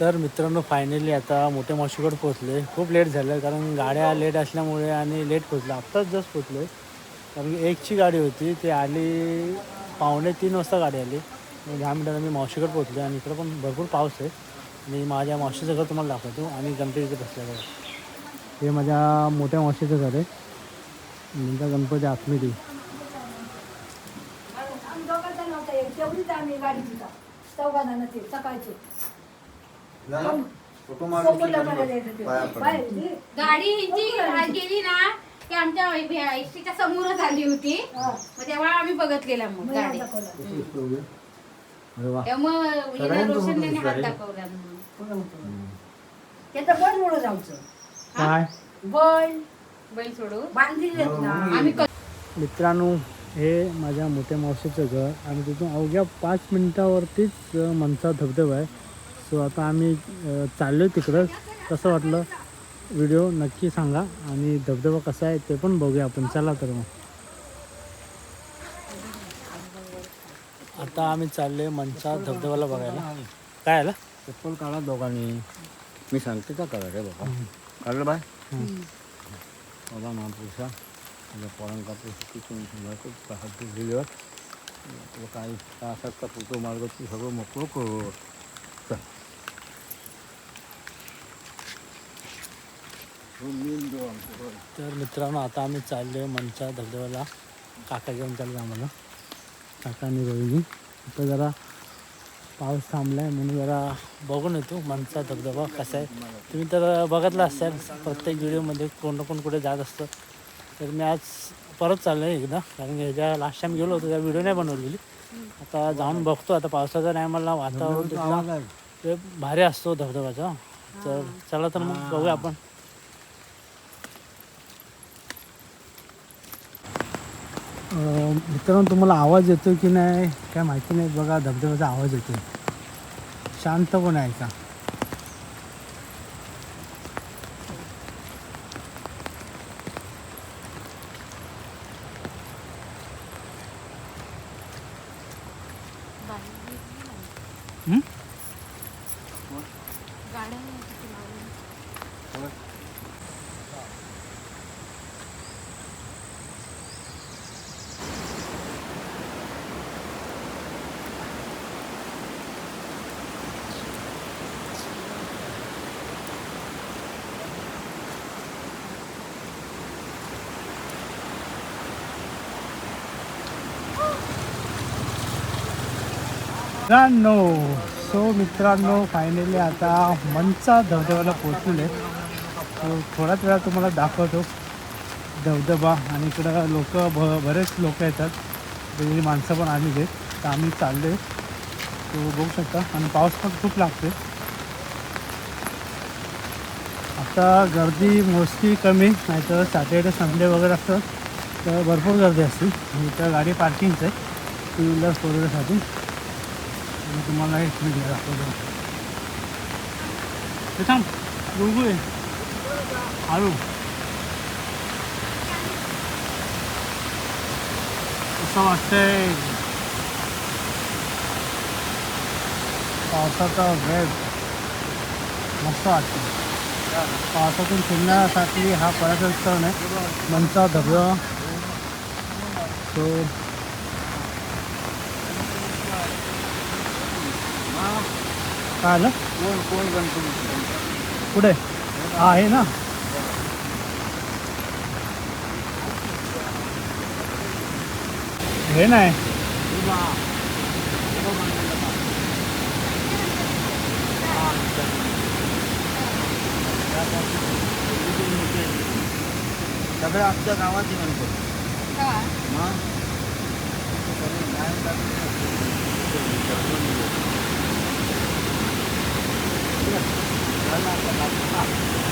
तर मित्रांनो फायनली आता मोठ्या मावशीकडे पोचले खूप लेट झालं कारण गाड्या लेट असल्यामुळे आणि लेट पोचलं आत्ताच जस्ट पोचलो कारण की एकची गाडी होती ती आली पावणे तीन वाजता गाडी आली. दहा मिनिटात मी मावशीकडे पोचलो आणि इकडं पण भरपूर पाऊस आहे. मी माझ्या मावशीचं घर तुम्हाला दाखवतो आणि गणपतीचं बसल्या हे माझ्या मोठ्या मावशीचं घर आहे. नंतर गणपती आतमध्ये. सकाळचे. का ते. ते. होती. गाडी जी गेली ना ती आमच्या एसटीच्या समोरच आली होती. हा. मग तेव्हा आम्ही बघितलेला मग गाडी. हात दाखवला. अरे वा. त्यामुळे हिला सगळ्यांचं रोशनने होतं हात दिसलं रे. दाखवला म्हणून. पुढं होतं. त्याचं बळ मोडं जाऊचं काय? बळ बैल सोडू बांधलेत ना. आम्ही क- मित्रांनो हे माझ्या मोठ्या मावशीचं घर आणि तिथून अवघ्या पाच मिनटावरतीच अ, मनसा धबधबा आहे. सो आता आम्ही चाललो तिकडं. कसं वाटलं? व्हिडिओ नक्की सांगा. आणि धबधबा कसा आहे ते पण बघूया आपण. चला तर मग. आता आम्ही चाललोय मनसा धबधब्याला बघायला. काय आलं? चप्पल काढा दोघांनी. मी सांगते का करा रे बाबा? काढलं बाय? बाबा महापुरुषा माझ्या पोरांका हाती दिल्यावर काही का फोटो मार्ग तू सगळं मोकळं करू. तर मित्रांनो आता आम्ही चाललो आहे मनसा धबधब्याला. काका घेऊन चाललो आम्हाला. काका आणि रोहिणी. आता जरा पाऊस थांबला आहे म्हणून जरा बघून येतो मनसा धबधबा कसा आहे. तुम्ही तर बघितला असाल प्रत्येक व्हिडिओमध्ये कोण ना कोण कुठे जात असतं. तर मी आज परत चाललो आहे एकदा कारण की ह्याच्या लास्ट टाइम गेलो होतो त्या व्हिडिओ नाही बनवलेली. आता जाऊन बघतो आता पावसाचा टायमाला वातावरण भारी असतो धबधबाचा तर चला तर मग बघूया आपण. मित्रांनो तुम्हाला आवाज येतो की नाही? काय माहिती नाही. बघा धबधब्याचा आवाज येतो शांत पण आहे का? हं? मित्रांनो सो मित्रांनो फायनली आता मनचा धबधब्याला पोचले सो थोड्याच वेळा तुम्हाला दाखवतो. धबधबा आणि इकडं लोक भ बरेच लोक येतात. वेगळी माणसं पण आलेली आहेत. तर आम्ही चाललो आहे तो बघू शकता. आणि पाऊस पण खूप लागते आता गर्दी मोस्टली कमी नाहीतर सॅटर्डे संडे वगैरे असतं तर भरपूर गर्दी असते. इथं गाडी पार्किंगचं आहे. टू व्हीलर फोर व्हीलरसाठी. मी तुम्हाला एक व्हिडिओ दाखवतो. ते थांब गुळगुळ आहे. असं वाटतंय. पावसाचा वेळ मस्त वाटतं पावसातून फिरण्यासाठी हा पर्यटन स्थळ आहे मनचा धबधबा. तो काय आलं कोण कोण गणपती कुठे? हा आहे ना? हे नाही. सगळ्या आमच्या गावाची गणपती मग? なくなってます。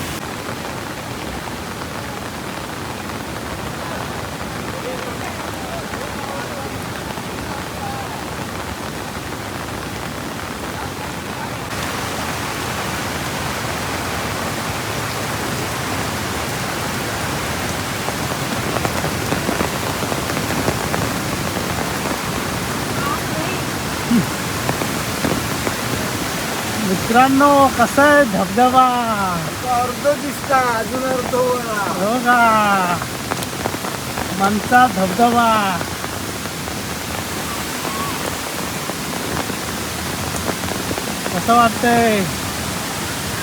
मित्रांनो कसा आहे धबधबा? अर्ध दिसता अजून अर्ध हो का? मनचा धबधबा. कसं वाटतंय?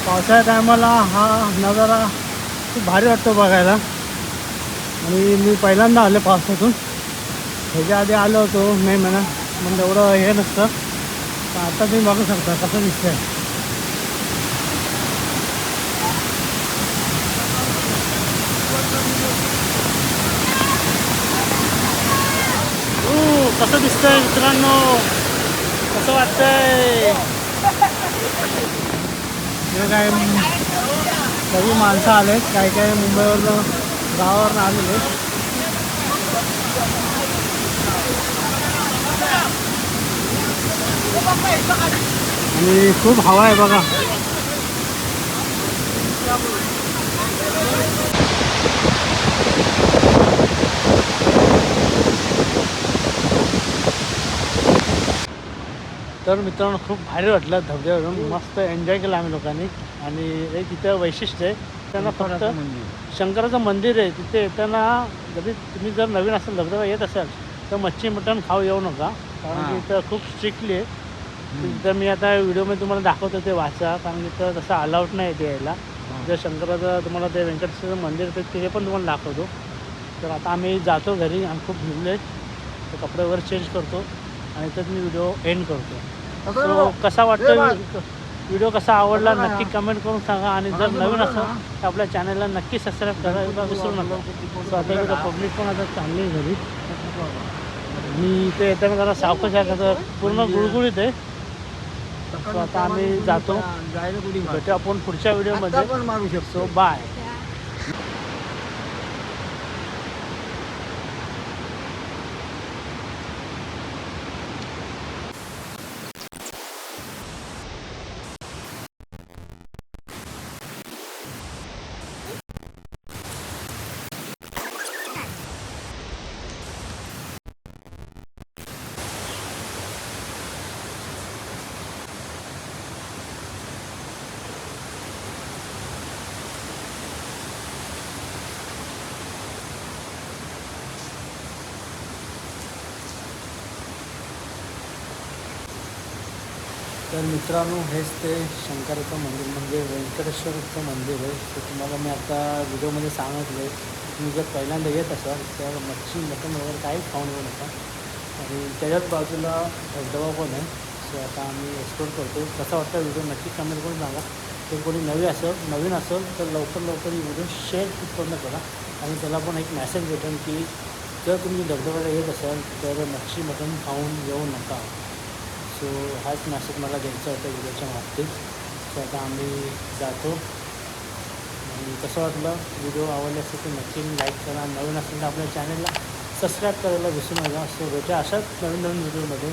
पावसाळ्या टायमाला हा नजारा खूप भारी वाटतो बघायला. आणि मी पहिल्यांदा आलो पावसातून. ह्याच्या आधी आलो होतो मे महिन्यात म्हणजे एवढं हे नसतं. आता तुम्ही बघू शकता कसं दिसतंय. कसं दिसतंय मित्रांनो? कसं वाटतंय? काय सगळी माणसं आलेत. काय काय मुंबईवर गावावरनं आलेले आणि खूप हवा आहे बघा. तर मित्रांनो खूप भारी वाटलं धबधब्यावरून. मस्त एन्जॉय केलं आम्ही लोकांनी. आणि एक इथं वैशिष्ट्य आहे त्यांना फक्त शंकराचं मंदिर. आहे. तिथे येताना जरी तुम्ही जर नवीन असाल धबधबा येत असाल तर मच्छी मटण खाऊ येऊ नका. कारण की. इथं खूप स्ट्रिक्टली आहे. तिथं मी आता व्हिडिओमध्ये तुम्हाला दाखवतो ते वाचा. कारण की इथं तसं अलाउड नाही ते यायला. जर शंकराचं तुम्हाला ते व्यंकटेश्वर मंदिर आहे ते पण तुम्हाला दाखवतो. तर आता आम्ही जातो घरी आणि खूप भिजले तर कपडे वगैरे चेंज करतो. आणि इथंच मी व्हिडिओ एंड करतो. सो कसा वाटतो व्हिडिओ? कसा आवडला? नक्की कमेंट करून सांगा. आणि जर नवीन असेल तर आपल्या चॅनलला नक्की सबस्क्राईब करायला विसरू नका. सो आता इकडं पब्लिक पण आता चांगली घरी. मी इथे येताना जरा सावकाश आहे का तर पूर्ण गुळगुळीत आहे. सो आता आम्ही जातो. भेटू आपण पुढच्या व्हिडिओमध्ये पण मारू शकतो. सो बाय तर मित्रांनो हेच ते शंकराचं मंदिर म्हणजे व्यंकटेश्वरचं मंदिर आहे. ते तुम्हाला मी आता व्हिडिओमध्ये सांगितलं आहे तुम्ही जर पहिल्यांदा येत असाल तर मच्छी मटण वगैरे काहीच खाऊन येऊ नका. आणि त्याच्याच बाजूला धबधबा पण आहे सो आता आम्ही एक्सप्लोर करतो कसा वाटता व्हिडिओ नक्की कमेंट करून सांगा. जर कोणी नवी असेल नवीन असेल तर लवकर लवकर ही व्हिडिओ शेअर पूर्ण करा. आणि त्याला पण एक मेसेज भेटेल की जर तुम्ही धबधब्याला येत असाल तर मच्छी मटण खाऊन येऊ नका. सो हाच मॅसेज मला द्यायचा होता व्हिडिओच्या बाबतीत सो आता आम्ही जातो. आणि कसं वाटलं? व्हिडिओ आवडले असेल तर नक्की लाईक करा. नवीन असेल तर आपल्या चॅनलला सबस्क्राईब करायला विसरू नका. सो भेटा अशाच नवीन नवीन व्हिडिओमध्ये